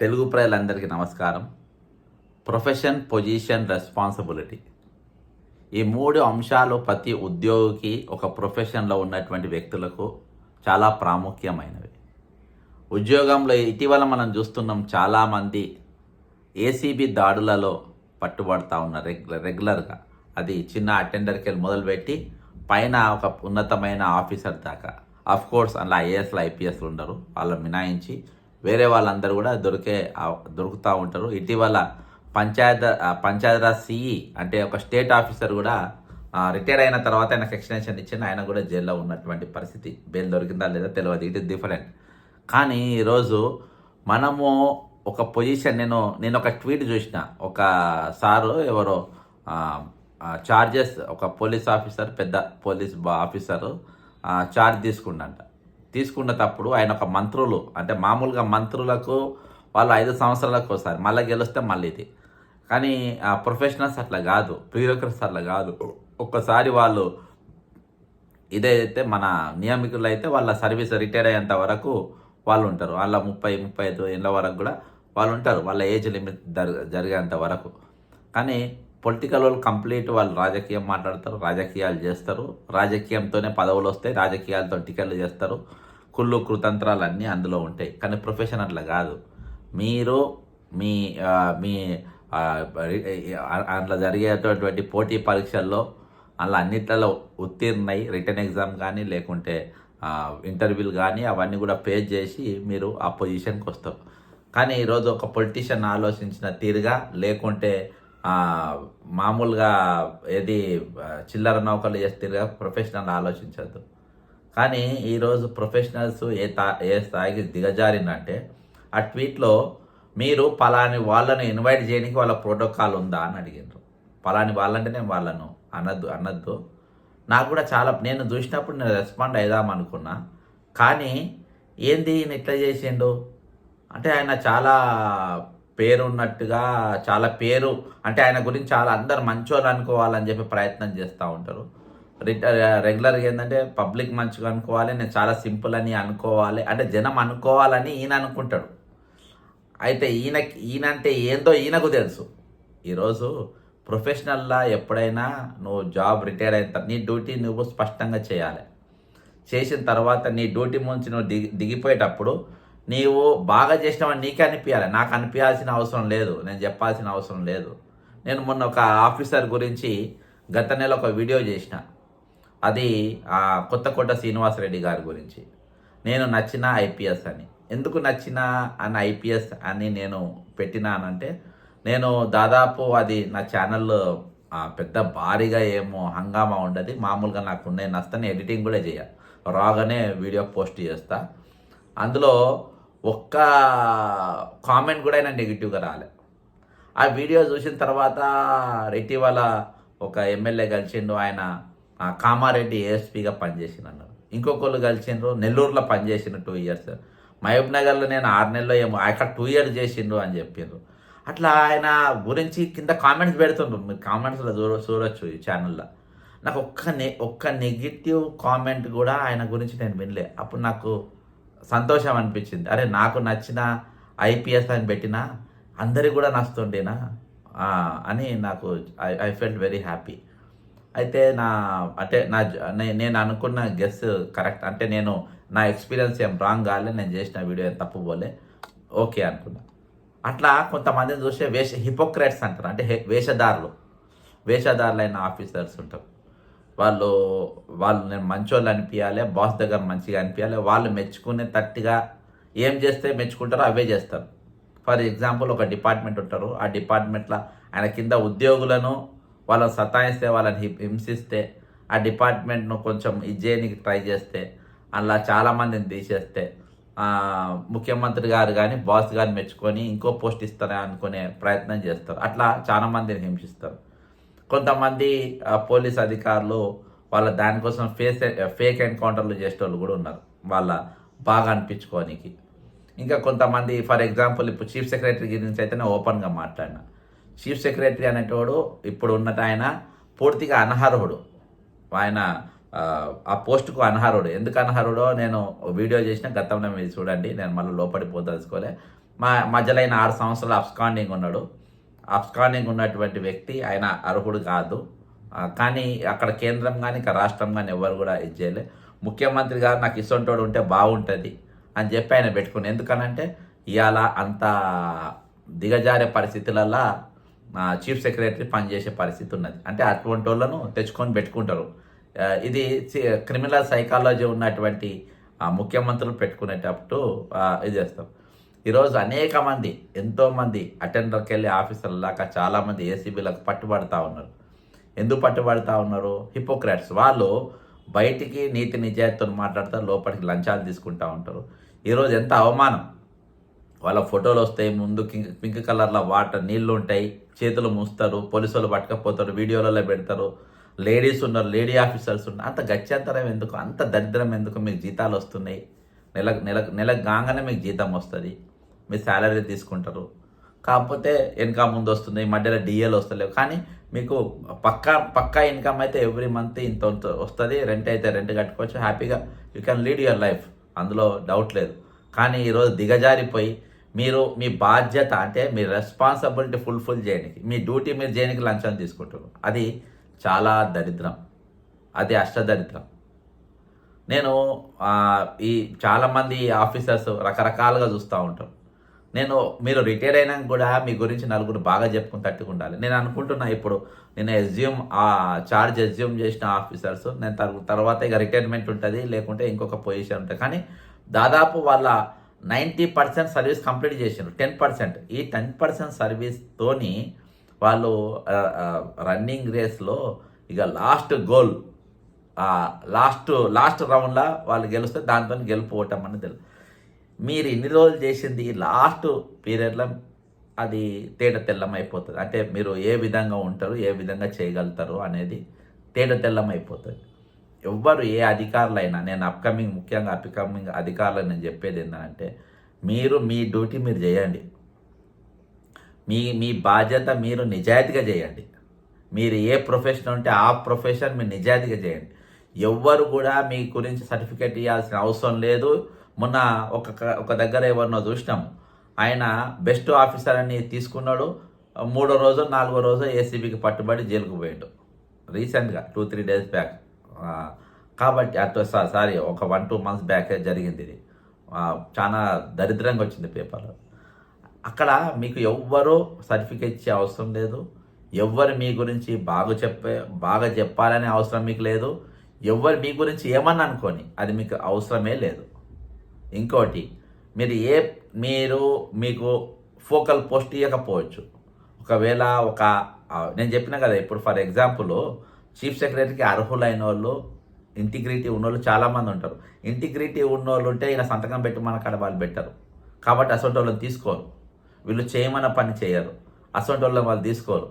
తెలుగు ప్రజలందరికీ నమస్కారం. Profession position responsibility ఈ మూడు అంశాలు ప్రతి ఉద్యోగికి ఒక ప్రొఫెషన్లో ఉన్నటువంటి వ్యక్తులకు చాలా ప్రాముఖ్యమైనవి. ఉద్యోగంలో ఇటీవల మనం చూస్తున్నాం చాలామంది ఏసీబీ దాడులలో పట్టుబడతా ఉన్నారు రెగ్యులర్ రెగ్యులర్గా అది చిన్న అటెండర్కి వెళ్ళి మొదలుపెట్టి పైన ఒక ఉన్నతమైన ఆఫీసర్ దాకా. అఫ్ కోర్స్ అలా ఐఏఎస్లు ఐపీఎస్లు ఉండరు. వాళ్ళు మినాయించి వేరే వాళ్ళందరూ కూడా దొరికే దొరుకుతూ ఉంటారు. ఇటీవల పంచాయత్ పంచాయతీరాజ్ సిఈ అంటే ఒక స్టేట్ ఆఫీసర్ కూడా రిటైర్ అయిన తర్వాత ఆయనకు ఎక్స్టెన్షన్ ఇచ్చిన ఆయన కూడా జైల్లో ఉన్నటువంటి పరిస్థితి. బెయిల్ దొరికిందా లేదా తెలియదు ఇట్ ఇస్ డిఫరెంట్ కానీ ఈరోజు మనము ఒక పొజిషన్ నేను నేను ఒక ట్వీట్ చూసిన. ఒక సారు ఎవరో చార్జెస్ ఒక పోలీస్ ఆఫీసర్ పెద్ద పోలీస్ ఆఫీసరు చార్జ్ తీసుకుండంట తీసుకున్నప్పుడు ఆయన ఒక మంత్రులు అంటే మామూలుగా మంత్రులకు వాళ్ళు ఐదు సంవత్సరాలకు ఒకసారి మళ్ళీ గెలిస్తే మళ్ళీ ఇది. కానీ ప్రొఫెషనల్స్ అట్లా కాదు బ్యూరోక్రట్స్ అట్లా కాదు. ఒక్కసారి వాళ్ళు ఇదైతే మన నియామికులు అయితే వాళ్ళ సర్వీస్ రిటైర్ అయ్యేంత వరకు వాళ్ళు ఉంటారు. వాళ్ళ ముప్పై ముప్పై ఐదు ఏళ్ళ వరకు కూడా వాళ్ళు ఉంటారు. వాళ్ళ ఏజ్ లిమిట్ జరి జరిగేంత వరకు. కానీ పొలిటికల్ వాళ్ళు కంప్లీట్ వాళ్ళు రాజకీయం మాట్లాడతారు రాజకీయాలు చేస్తారు. రాజకీయంతోనే పదవులు వస్తాయి రాజకీయాలతో టికెట్లు చేస్తారు. కుళ్ళు కృతంత్రాలు అన్నీ అందులో ఉంటాయి. కానీ ప్రొఫెషన్ అట్లా కాదు. మీరు మీ మీ అందులో జరిగేటటువంటి పోటీ పరీక్షల్లో అలా అన్నిట్లలో ఉత్తీర్ణై రిటర్న్ ఎగ్జామ్ కానీ లేకుంటే ఇంటర్వ్యూలు కానీ అవన్నీ కూడా ఫేస్ చేసి మీరు ఆ పొజిషన్కి వస్తారు కానీ ఈరోజు ఒక పొలిటీషియన్ ఆలోచించిన తీరుగా లేకుంటే మామూలుగా ఏది చిల్లర నౌకలు చేస్తే తీరుగా ప్రొఫెషనల్ ఆలోచించద్దు. కానీ ఈరోజు ప్రొఫెషనల్స్ ఏ తా ఏ స్థాయికి దిగజారిందంటే ఆ ట్వీట్లో మీరు పలాని వాళ్ళను ఇన్వైట్ చేయడానికి వాళ్ళ ప్రోటోకాల్ ఉందా అని అడిగినారు పలాని వాళ్ళంటే నేను వాళ్ళను అనద్దు అనద్దు. నాకు కూడా చాలా నేను చూసినప్పుడు నేను రెస్పాండ్ అయిదాం అనుకున్నా. కానీ ఏంది ఈయన ఇట్లా చేసిండు? అంటే ఆయన చాలా పేరున్నట్టుగా చాలా పేరు అంటే ఆయన గురించి చాలా అందరు మంచోళ్ళు అనుకోవాలని చెప్పి ప్రయత్నం చేస్తూ ఉంటారు. రెగ్యులర్గా ఏంటంటే పబ్లిక్ మంచిగా అనుకోవాలి నేను చాలా సింపుల్ అని అనుకోవాలి అంటే జనం అనుకోవాలని ఈయన అనుకుంటాడు. అయితే ఈయనకి ఈయన అంటే ఏందో ఈయనకు తెలుసు. ఈరోజు ప్రొఫెషనల్లా ఎప్పుడైనా నువ్వు జాబ్ రిటైర్ అయిన తర్వాత నీ డ్యూటీ నువ్వు స్పష్టంగా చేయాలి. చేసిన తర్వాత నీ డ్యూటీ నుంచి నువ్వు దిగి దిగిపోయేటప్పుడు నీవు బాగా చేసినావని నీకే అనిపించాలి నాకు అనిపించాల్సిన అవసరం లేదు నేను చెప్పాల్సిన అవసరం లేదు. నేను మొన్న ఒక ఆఫీసర్ గురించి గత నెల ఒక వీడియో చేసిన. అది ఆ, కొత్తకోట శ్రీనివాసరెడ్డి గారి గురించి. నేను నచ్చిన ఐపీఎస్ అని. ఎందుకు నచ్చిన అని ఐపీఎస్ అని నేను పెట్టినానంటే నేను దాదాపు అది నా ఛానల్లో పెద్ద భారీగా ఏమో హంగామా ఉండదు. మామూలుగా నాకు ఉండే నష్టని ఎడిటింగ్ కూడా చేయ. రాగానే వీడియో పోస్ట్ చేస్తా. అందులో ఒక్క కామెంట్ కూడా అయినా నెగిటివ్గా రాలే. ఆ వీడియో చూసిన తర్వాత ఇటీవల ఒక ఎమ్మెల్యే కలిసిండు ఆయన కామారెడ్డి ఏఎస్పీగా పనిచేసిన అన్నారు ఇంకొకళ్ళు కలిసిండ్రు నెల్లూరులో పనిచేసిన టూ ఇయర్స్ మహబూబ్ నగర్లో నేను ఆరు నెలలో ఏమో అక్కడ టూ ఇయర్స్ చేసిండు అని చెప్పిండ్రు అట్లా ఆయన గురించి కింద కామెంట్స్ పెడుతుండ్రు. మీరు కామెంట్స్లో చూడ చూడొచ్చు ఈ ఛానల్లో నాకు ఒక్క నె ఒక్క నెగిటివ్ కామెంట్ కూడా ఆయన గురించి నేను వినలే. అప్పుడు నాకు సంతోషం అనిపించింది. అరే నాకు నచ్చిన ఐపీఎస్ అని పెట్టినా అందరికి కూడా నచ్చుతుండేనా? అని నాకు I I felt very happy అయితే నా అంటే నా జ- నే- నేను అనుకున్న గెస్ కరెక్ట్ అంటే నేను నా ఎక్స్పీరియన్స్ ఏం రాంగ్ కాలే నేను చేసిన వీడియో ఏం తప్పు పోలే. ఓకే అనుకున్నా. అట్లా కొంతమందిని చూస్తే వేష హిపోక్రేట్స్ అంటారు. అంటే వేషధారులు. వేషధారులైన ఆఫీసర్స్ ఉంటారు. వాళ్ళు వాళ్ళు నేను మంచోళ్ళు అనిపించాలి బాస్ దగ్గర మంచిగా అనిపించాలి వాళ్ళు మెచ్చుకునే తట్టుగా ఏం చేస్తే మెచ్చుకుంటారో అవే చేస్తారు. ఫర్ ఎగ్జాంపుల్ ఒక డిపార్ట్మెంట్ ఉంటారు. ఆ డిపార్ట్మెంట్లో ఆయన కింద ఉద్యోగులను వాళ్ళని సతాయిస్తే వాళ్ళని హింసిస్తే ఆ డిపార్ట్మెంట్ను కొంచెం ఇది ట్రై చేస్తే అలా చాలామందిని తీసేస్తే ముఖ్యమంత్రి గారు కానీ బాస్ గారిని మెచ్చుకొని ఇంకో పోస్ట్ ఇస్తారా అనుకునే ప్రయత్నం చేస్తారు. అట్లా చాలామందిని హింసిస్తారు. కొంతమంది పోలీస్ అధికారులు వాళ్ళ దానికోసం ఫేస్ ఫేక్ ఎన్కౌంటర్లు చేసేటోళ్ళు కూడా ఉన్నారు. వాళ్ళ బాగా అనిపించుకోనికి. ఇంకా కొంతమంది ఫర్ ఎగ్జాంపుల్ ఇప్పుడు చీఫ్ సెక్రటరీ గురించి అయితే నేను ఓపెన్గా మాట్లాడినా. చీఫ్ సెక్రటరీ అనేటోడు ఇప్పుడు ఉన్నట్టు ఆయన పూర్తిగా అనర్హుడు. ఆయన ఆ, పోస్టుకు అనర్హుడు. ఎందుకు అనర్హుడో నేను వీడియో చేసిన గతంలో మీరు చూడండి. నేను మళ్ళీ లోపడిపోదలుచుకోలే మా మధ్యలో ఆయన ఆరు సంవత్సరాలు అబ్స్కాండింగ్ ఉన్నాడు. అబ్స్కాండింగ్ ఉన్నటువంటి వ్యక్తి ఆయన అర్హుడు కాదు. కానీ అక్కడ కేంద్రం కానీ ఇక్కడ రాష్ట్రం కానీ ఎవరు కూడా ఇది ముఖ్యమంత్రి గారు నాకు ఇసొంటోడు ఉంటే బాగుంటుంది అని చెప్పి ఆయన పెట్టుకుని ఎందుకనంటే ఇవాళ అంత దిగజారే పరిస్థితులల్లో చీఫ్ సెక్రటరీ పనిచేసే పరిస్థితి ఉన్నది. అంటే అటువంటి వాళ్ళను తెచ్చుకొని పెట్టుకుంటారు. ఇది క్రిమినల్ సైకాలజీ ఉన్నటువంటి ముఖ్యమంత్రులు పెట్టుకునేటప్పుడు ఇది చేస్తాం ఈరోజు అనేక మంది ఎంతోమంది అటెండర్కి వెళ్ళి ఆఫీసర్ల దాకా చాలామంది ఏసీబీలకు పట్టుబడతా ఉన్నారు. ఎందుకు పట్టుబడతా ఉన్నారు? హిపోక్రాట్స్. వాళ్ళు బయటికి నీతి నిజాయితీతో మాట్లాడతారు లోపలికి లంచాలు తీసుకుంటా ఉంటారు. ఈరోజు ఎంత అవమానం. వాళ్ళ ఫోటోలు వస్తాయి ముందు కింక్ పింక్ కలర్లో వాటర్ నీళ్ళు ఉంటాయి చేతులు మూస్తారు పోలీసులు పట్టకపోతారు వీడియోలలో పెడతారు. లేడీస్ ఉన్నారు లేడీ ఆఫీసర్స్ ఉన్నారు. అంత గత్యంతరం ఎందుకు? అంత దరిద్రం ఎందుకు మీకు జీతాలు వస్తున్నాయి? నెల నెల నెల కాగానే మీకు జీతం వస్తుంది. మీ శాలరీ తీసుకుంటారు. కాకపోతే ఇన్కమ్ ముందు వస్తుంది మధ్యలో డిఎల్ వస్తలేవు. కానీ మీకు పక్కా పక్కా ఇన్కమ్ అయితే ఎవ్రీ మంత్ ఇంత వస్తుంది. రెంట్ అయితే రెంట్ కట్టుకోవచ్చు. హ్యాపీగా you can lead your life. అందులో డౌట్ లేదు. కానీ ఈరోజు దిగజారిపోయి మీరు మీ బాధ్యత అంటే మీ రెస్పాన్సిబిలిటీ ఫుల్ఫిల్ చేయడానికి మీ డ్యూటీ మీరు చేయడానికి లంచం తీసుకుంటారు. అది చాలా దరిద్రం. అది అష్టదరిద్రం. నేను ఈ చాలామంది ఆఫీసర్స్ రకరకాలుగా చూస్తూ ఉంటారు నేను మీరు రిటైర్ అయినాక కూడా మీ గురించి నలుగురు బాగా చెప్పుకుని తట్టుకు ఉండాలి నేను అనుకుంటున్నా ఇప్పుడు నేను ఎస్యూమ్ ఆ చార్జ్ ఎస్యూమ్ చేసిన ఆఫీసర్స్ నేను తర్వాత ఇక రిటైర్మెంట్ ఉంటుంది లేకుంటే ఇంకొక పొజిషన్ ఉంటుంది. కానీ దాదాపు వాళ్ళ నైంటీ పర్సెంట్ సర్వీస్ కంప్లీట్ చేసిండ్రు. Ten percent. ఈ టెన్ పర్సెంట్ సర్వీస్తోని వాళ్ళు రన్నింగ్ రేస్లో ఇక లాస్ట్ గోల్ లాస్ట్ లాస్ట్ రౌండ్లో వాళ్ళు గెలిస్తే దాంతో గెలిపోవటం అని తెలుసు మీరు ఇన్ని రోజులు చేసింది లాస్ట్ పీరియడ్లో అది తేట తెల్లం అయిపోతుంది అంటే మీరు ఏ విధంగా ఉంటారు ఏ విధంగా చేయగలుగుతారు అనేది తేట తెల్లం అయిపోతుంది ఎవ్వరు ఏ అధికారులైనా నేను అప్కమింగ్ ముఖ్యంగా అప్కమింగ్ అధికారులు నేను చెప్పేది ఏంటంటే మీరు మీ డ్యూటీ మీరు చేయండి. మీ మీ బాధ్యత మీరు నిజాయితీగా చేయండి. మీరు ఏ ప్రొఫెషన్ ఉంటే ఆ ప్రొఫెషన్ మీరు నిజాయితీగా చేయండి. ఎవ్వరు కూడా మీ గురించి సర్టిఫికేట్ ఇవ్వాల్సిన అవసరం లేదు. మొన్న ఒక ఒక దగ్గర ఎవరినో చూసినాము. ఆయన బెస్ట్ ఆఫీసర్ అని తీసుకున్నాడు. మూడో రోజు నాలుగో రోజు ఏసీబీకి పట్టుబడి జైలుకు పోయాడు. రీసెంట్గా టూ త్రీ డేస్ బ్యాక్ కాబట్టి అటు సారీ ఒక వన్ టూ మంత్స్ బ్యాక్ జరిగింది ఇది. చాలా దరిద్రంగా వచ్చింది పేపర్. అక్కడ మీకు ఎవ్వరు సర్టిఫికేట్ ఇచ్చే అవసరం లేదు. ఎవ్వరు మీ గురించి బాగా చెప్పే బాగా చెప్పాలనే అవసరం మీకు లేదు. ఎవ్వరు మీ గురించి ఏమన్నా అనుకోని అది మీకు అవసరమే లేదు. ఇంకోటి మీరు ఏ మీరు మీకు ఫోకల్ పోస్ట్ ఇవ్వకపోవచ్చు ఒకవేళ ఒక నేను చెప్పిన కదా ఇప్పుడు ఫర్ ఎగ్జాంపుల్ చీఫ్ సెక్రటరీకి అర్హులైన వాళ్ళు ఇంటిగ్రిటీ ఉన్నోళ్ళు చాలామంది ఉంటారు. ఇంటిగ్రిటీ ఉన్నోళ్ళు ఉంటే ఇలా సంతకం పెట్టి మన కాడ వాళ్ళు పెట్టరు. కాబట్టి అసొంటి వాళ్ళని తీసుకోరు. వీళ్ళు చేయమన్న పని చేయరు. అసొంటి వాళ్ళని వాళ్ళు తీసుకోరు.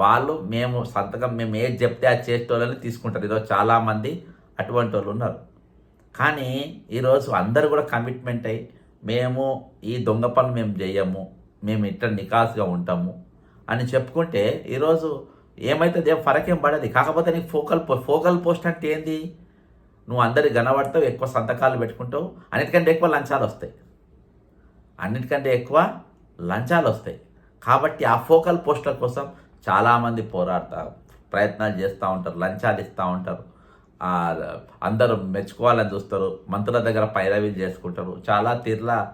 వాళ్ళు మేము సంతకం మేము ఏది చెప్తే అది చేసేటోళ్ళని తీసుకుంటారు. ఈరోజు చాలామంది అటువంటి వాళ్ళు ఉన్నారు. కానీ ఈరోజు అందరు కూడా కమిట్మెంట్ అయ్యి మేము ఈ దొంగ పనులు మేము చేయము మేము ఇట్లా నికాస్గా ఉంటాము అని చెప్పుకుంటే ఈరోజు ఏమైతుంది? ఏం ఫరకేం పడది. కాకపోతే నీకు ఫోకల్ ఫోకల్ పోస్ట్ అంటే ఏంది? నువ్వు అందరికి కనబడతావు ఎక్కువ సంతకాలు పెట్టుకుంటావు. అన్నిటికంటే ఎక్కువ లంచాలు వస్తాయి. అన్నిటికంటే ఎక్కువ లంచాలు వస్తాయి. కాబట్టి ఆ ఫోకల్ పోస్టుల కోసం చాలామంది పోరాడతారు. ప్రయత్నాలు చేస్తూ ఉంటారు లంచాలు ఇస్తూ ఉంటారు. అందరూ మెచ్చుకోవాలని చూస్తారు. మంత్రుల దగ్గర పైరవీలు చేసుకుంటారు. చాలా తీర్ల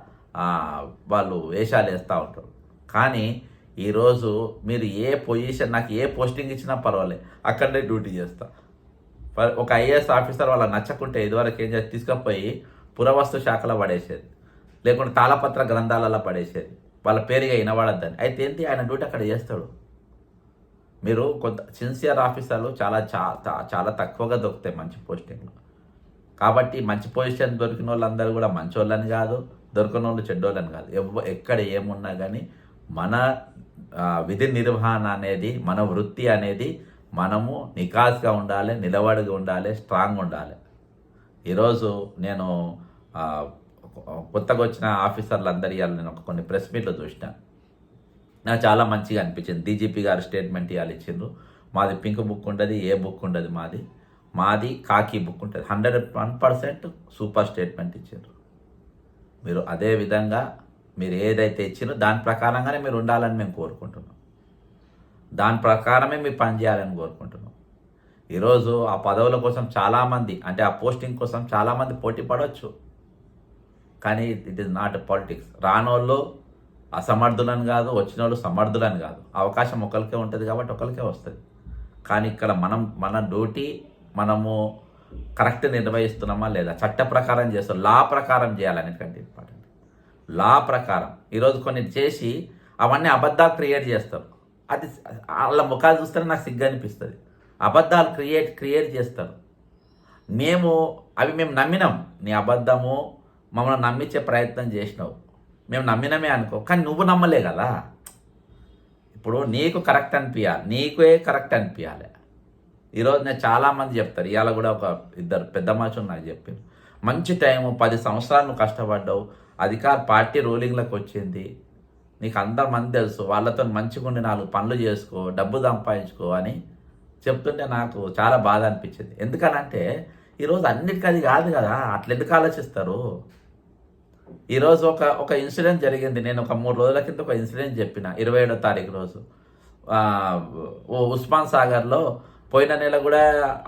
వాళ్ళు వేషాలు వేస్తూ ఉంటారు. కానీ ఈరోజు మీరు ఏ పొజిషన్ నాకు ఏ పోస్టింగ్ ఇచ్చినా పర్వాలేదు అక్కడనే డ్యూటీ చేస్తా. ఒక ఐఏఎస్ ఆఫీసర్ వాళ్ళ నచ్చకుంటే ఇదివరకు ఏం చేసి తీసుకుపోయి పురవస్తు శాఖలో పడేసేది. లేకుంటే తాళపత్ర గ్రంథాలలో పడేసేది. వాళ్ళ పేరుగా వినబడద్దని. అయితే ఏంటి ఆయన డ్యూటీ అక్కడ చేస్తాడు? మీరు కొంత సిన్సియర్ ఆఫీసర్లు చాలా చా- చాలా తక్కువగా దొరుకుతాయి మంచి పోస్టింగ్లు. కాబట్టి మంచి పొజిషన్ దొరికిన వాళ్ళందరూ కూడా మంచోళ్ళని కాదు దొరికిన వాళ్ళు చెడ్డోళ్ళని కాదు. ఎవ ఎక్కడ ఏమున్నా కానీ మన విధి నిర్వహణ అనేది మన వృత్తి అనేది మనము నికాస్గా ఉండాలి నిలబడిగా ఉండాలి స్ట్రాంగ్ ఉండాలి. ఈరోజు నేను కొత్తగా వచ్చిన ఆఫీసర్లు అందరి నేను ఒక కొన్ని ప్రెస్ మీట్లు చూసిన. నాకు చాలా మంచిగా అనిపించింది. డీజీపీ గారు స్టేట్మెంట్ ఇవాళ ఇచ్చిండ్రు. మాది పింక్ బుక్ ఉండదు ఏ బుక్ ఉండదు మాది. మాది కాకి బుక్ ఉంటుంది. Hundred one percent super statement ఇచ్చిండ్రు. మీరు అదే విధంగా మీరు ఏదైతే ఇచ్చినో దాని ప్రకారంగానే మీరు ఉండాలని మేము కోరుకుంటున్నాం. దాని ప్రకారమే మీరు పని చేయాలని కోరుకుంటున్నాం. ఈరోజు ఆ పదవుల కోసం చాలామంది అంటే ఆ పోస్టింగ్ కోసం చాలామంది పోటీ పడవచ్చు కానీ ఇట్ ఈస్ నాట్ పాలిటిక్స్. రానోళ్ళు అసమర్థులని కాదు వచ్చిన వాళ్ళు సమర్థులని కాదు. అవకాశం ఒకరికే ఉంటుంది కాబట్టి ఒకరికే వస్తుంది. కానీ ఇక్కడ మనం మన డ్యూటీ మనము కరెక్ట్ నిర్వహిస్తున్నామా లేదా చట్ట ప్రకారం చేస్తాం లా ప్రకారం చేయాలనేటువంటి ఇంపార్టెంట్ లా ప్రకారం. ఈరోజు కొన్ని చేసి అవన్నీ అబద్ధాలు క్రియేట్ చేస్తారు. అది వాళ్ళ ముఖాలు చూస్తేనే నాకు సిగ్గు అనిపిస్తుంది అబద్ధాలు క్రియేట్ క్రియేట్ చేస్తారు. మేము అవి మేము నమ్మినాం. నీ అబద్ధము మమ్మల్ని నమ్మించే ప్రయత్నం చేసినావు. మేము నమ్మినమే అనుకో. కానీ నువ్వు నమ్మలే కదా. ఇప్పుడు నీకు కరెక్ట్ అనిపించాలి నీకే కరెక్ట్ అనిపించాలి ఈరోజు నేను చాలామంది చెప్తారు. ఇవాళ కూడా ఒక ఇద్దరు పెద్ద మనుషులు నాకు చెప్పారు మంచి టైము పది సంవత్సరాలు నువ్వు కష్టపడ్డావు. అధికార పార్టీ రూలింగ్లోకి వచ్చింది. నీకు అందరు మంది తెలుసు వాళ్ళతో మంచిగా ఉండి నాలుగు పనులు చేసుకో డబ్బు సంపాదించుకో అని చెప్తుంటే నాకు చాలా బాధ అనిపించింది. ఎందుకనంటే ఈరోజు అన్నిటికీ అది కాదు కదా అట్లా ఎందుకు ఆలోచిస్తారు? ఈరోజు ఒక ఒక ఇన్సిడెంట్ జరిగింది. నేను ఒక మూడు రోజుల కింద ఒక ఇన్సిడెంట్ చెప్పిన ఇరవై ఏడో తారీఖు రోజు. ఓ ఉస్మాన్ సాగర్లో పోయిన నెల కూడా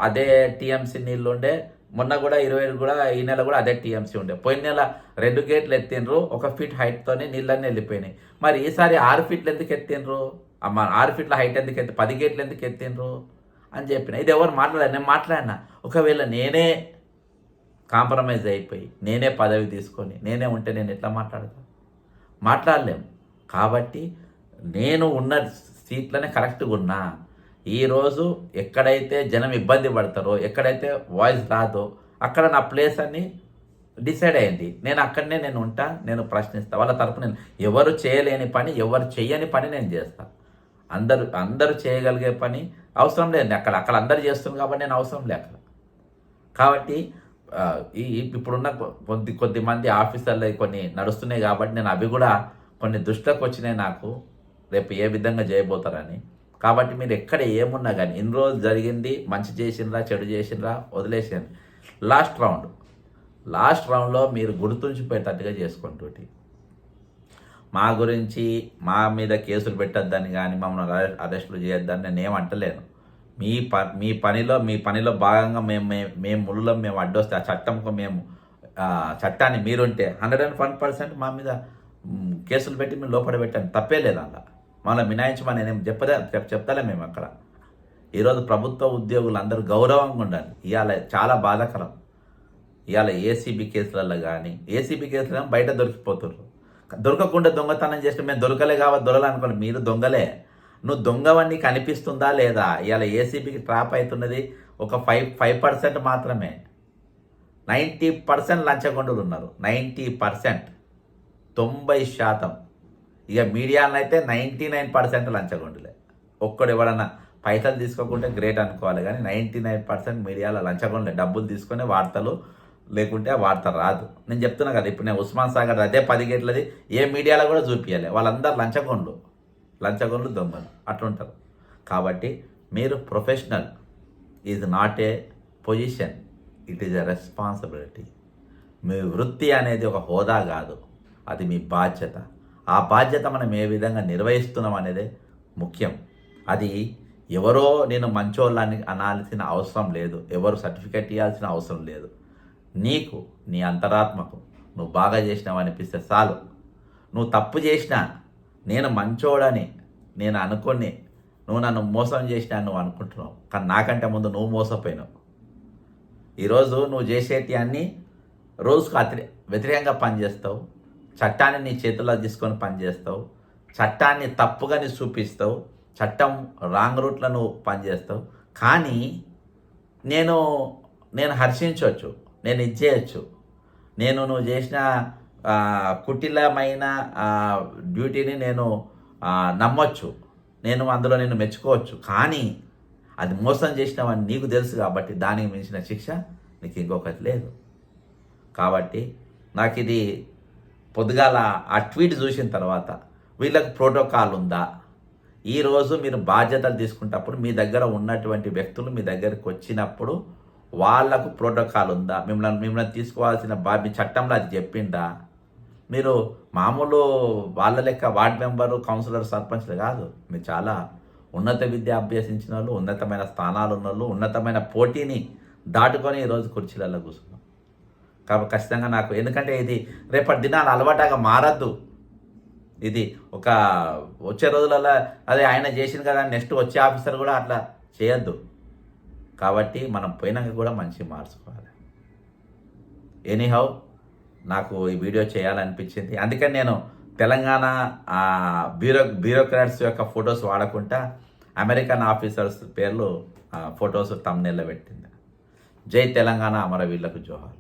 అదే టీఎంసీ నీళ్ళు ఉండే మొన్న కూడా ఇరవై కూడా ఈ నెల కూడా అదే టీఎంసీ ఉండే. పోయిన నెల రెండు గేట్లు ఎత్తిండ్రు ఒక ఫీట్ హైట్తోనే నీళ్ళన్నీ వెళ్ళిపోయినాయి. మరి ఈసారి ఆరు ఫీట్లు ఎందుకు ఎత్తిండ్రు? అమ్మ ఆరు ఫీట్ల హైట్ ఎందుకు ఎత్తి పది గేట్లు ఎందుకు ఎత్తిండ్రు? అని చెప్పిన. ఇది ఎవరు మాట్లాడారు నేను మాట్లాడినా. ఒకవేళ నేనే కాంప్రమైజ్ అయిపోయి నేనే పదవి తీసుకొని నేనే ఉంటే నేను ఎట్లా మాట్లాడతా? మాట్లాడలేం. కాబట్టి నేను ఉన్న సీట్లనే కరెక్ట్గా ఉన్నా. ఈరోజు ఎక్కడైతే జనం ఇబ్బంది పడతారో ఎక్కడైతే వాయిస్ రాదో అక్కడ నా ప్లేస్ అని డిసైడ్ అయింది నేను అక్కడనే నేను ఉంటా నేను ప్రశ్నిస్తా. వాళ్ళ తరపు నేను ఎవరు చేయలేని పని ఎవరు చేయని పని నేను చేస్తా. అందరూ అందరూ చేయగలిగే పని అవసరం లేదు. అక్కడ అక్కడ అందరు చేస్తుంది కాబట్టి నేను అవసరం లే అక్కడ. కాబట్టి ఈ ఇప్పుడున్న కొద్ది కొద్ది మంది ఆఫీసర్లు కొన్ని నడుస్తున్నాయి కాబట్టి నేను అవి కూడా కొన్ని దృష్టిలోకి వచ్చినాయి నాకు. రేపు ఏ విధంగా చేయబోతారని. కాబట్టి మీరు ఎక్కడ ఏమున్నా కానీ ఇన్ని రోజులు జరిగింది మంచి చేసిండ్రా చెడు చేసిండ్రా వదిలేసాను లాస్ట్ రౌండ్ లాస్ట్ రౌండ్లో మీరు గుర్తుంచిపోయేటట్టుగా చేసుకుంటుంటే మా గురించి మా మీద కేసులు పెట్టద్దని కానీ మమ్మల్ని అరె- అరెస్టులు చేయొద్దని నేను ఏమంటలేను మీ ప మీ పనిలో మీ పనిలో భాగంగా మేము మేము మేము ముళ్ళలో మేము అడ్డొస్తే ఆ చట్టంకు మేము చట్టాన్ని మీరుంటే హండ్రెడ్ అండ్ వన్ పర్సెంట్ మా మీద కేసులు పెట్టి మేము లోపల పెట్టాను తప్పే లేదు అలా మళ్ళీ మినాయించమని నేను చెప్పదే చెప్తలే మేము అక్కడ. ఈరోజు ప్రభుత్వ ఉద్యోగులు అందరూ గౌరవంగా ఉండాలి. ఇవాళ చాలా బాధాకరం. ఇవాళ ఏసీబీ కేసులలో కానీ ఏసీబీ కేసులు బయట దొరికిపోతుర్రు. దొరకకుండా దొంగతనం చేస్తే మేము దొరకలే కాబట్టి దొరలనుకోండి మీరు దొంగలే. నువ్వు దొంగవన్నీ కనిపిస్తుందా లేదా? ఇవాళ ఏసీబీకి ట్రాప్ అవుతున్నది ఒక ఫైవ్ ఫైవ్ పర్సెంట్ మాత్రమే. నైంటీ పర్సెంట్ లంచగొండలు ఉన్నారు. Ninety percent. తొంభై శాతం. ఇక మీడియాలో అయితే నైంటీ నైన్ పర్సెంట్ లంచగొండులే. ఒక్కడు ఎవడన్నా పైసలు తీసుకోకుంటే గ్రేట్ అనుకోవాలి కానీ నైంటీ నైన్ పర్సెంట్ మీడియాలో లంచగొండలే. డబ్బులు తీసుకునే వార్తలు లేకుంటే ఆ వార్త రాదు. నేను చెప్తున్నా కదా ఇప్పుడు నేను ఉస్మాన్ సాగర్ అదే పది గేట్లది ఏ మీడియాలో కూడా చూపించాలి వాళ్ళందరూ లంచగొండ్లు లంచగొండ్లు దొంగలు. అట్లుంటారు. కాబట్టి మీరు professional is not a position it is a responsibility మీ వృత్తి అనేది ఒక హోదా కాదు. అది మీ బాధ్యత. ఆ బాధ్యత మనం ఏ విధంగా నిర్వహిస్తున్నాం అనేది ముఖ్యం. అది ఎవరో నేను మంచోళ్ళని అనాల్సిన అవసరం లేదు. ఎవరు సర్టిఫికేట్ ఇవ్వాల్సిన అవసరం లేదు. నీకు నీ అంతరాత్మకు నువ్వు బాగా చేసినావు అనిపిస్తే చాలు. నువ్వు తప్పు చేసినా నేను మంచోడని నేను అనుకొని నువ్వు నన్ను మోసం చేసినా నువ్వు అనుకుంటున్నావు. కానీ నాకంటే ముందు నువ్వు మోసపోయినావు. ఈరోజు నువ్వు చేసేటి అన్నీ రోజుకు అతి వ్యతిరేకంగా పనిచేస్తావు. చట్టాన్ని నీ చేతుల్లో తీసుకొని పనిచేస్తావు. చట్టాన్ని తప్పుగా నీ చూపిస్తావు. చట్టం రాంగ్ రూట్లో నువ్వు పనిచేస్తావు. కానీ నేను నేను హర్షించవచ్చు. నేను ఇచ్చేయచ్చు. నేను నువ్వు చేసిన కుటిలమైన డ్యూటీని నేను నమ్మొచ్చు. నేను అందులో నేను మెచ్చుకోవచ్చు. కానీ అది మోసం చేసినావని నీకు తెలుసు కాబట్టి దానికి మించిన శిక్ష నీకు ఇంకొకటి లేదు. కాబట్టి నాకు ఇది పొద్దుగాల ఆ ట్వీట్ చూసిన తర్వాత వీళ్ళకి ప్రోటోకాల్ ఉందా? ఈరోజు మీరు బాధ్యతలు తీసుకున్నప్పుడు మీ దగ్గర ఉన్నటువంటి వ్యక్తులు మీ దగ్గరికి వచ్చినప్పుడు వాళ్ళకు ప్రోటోకాల్ ఉందా? మిమ్మల్ని మిమ్మల్ని తీసుకోవాల్సిన బా మీ చట్టంలో అది చెప్పిందా? మీరు మామూలు వాళ్ళ లెక్క వార్డ్ మెంబరు కౌన్సిలర్ సర్పంచ్లు కాదు. మీరు చాలా ఉన్నత విద్య అభ్యసించిన వాళ్ళు ఉన్నతమైన స్థానాలు ఉన్న వాళ్ళు ఉన్నతమైన పోటీని దాటుకొని ఈరోజు కుర్చీలలో కూర్చున్నారు. కాబట్టి ఖచ్చితంగా నాకు. ఎందుకంటే ఇది రేపటి దినాలు అలవాటుగా మారద్దు. ఇది ఒక వచ్చే రోజులలో అదే ఆయన చేసింది కదా నెక్స్ట్ వచ్చే ఆఫీసర్ కూడా అట్లా చేయొద్దు. కాబట్టి మనం పోయినాక కూడా మంచి మార్చుకోవాలి. ఎనీహౌ నాకు ఈ వీడియో చేయాలనిపించింది. అందుకని నేను తెలంగాణ బ్యూరో బ్యూరోక్రాట్స్ యొక్క ఫొటోస్ వాడకుండా అమెరికన్ ఆఫీసర్స్ పేర్లు ఫొటోస్ తమ్ పెట్టింది. జై తెలంగాణ అమరవీరులకు జోహార్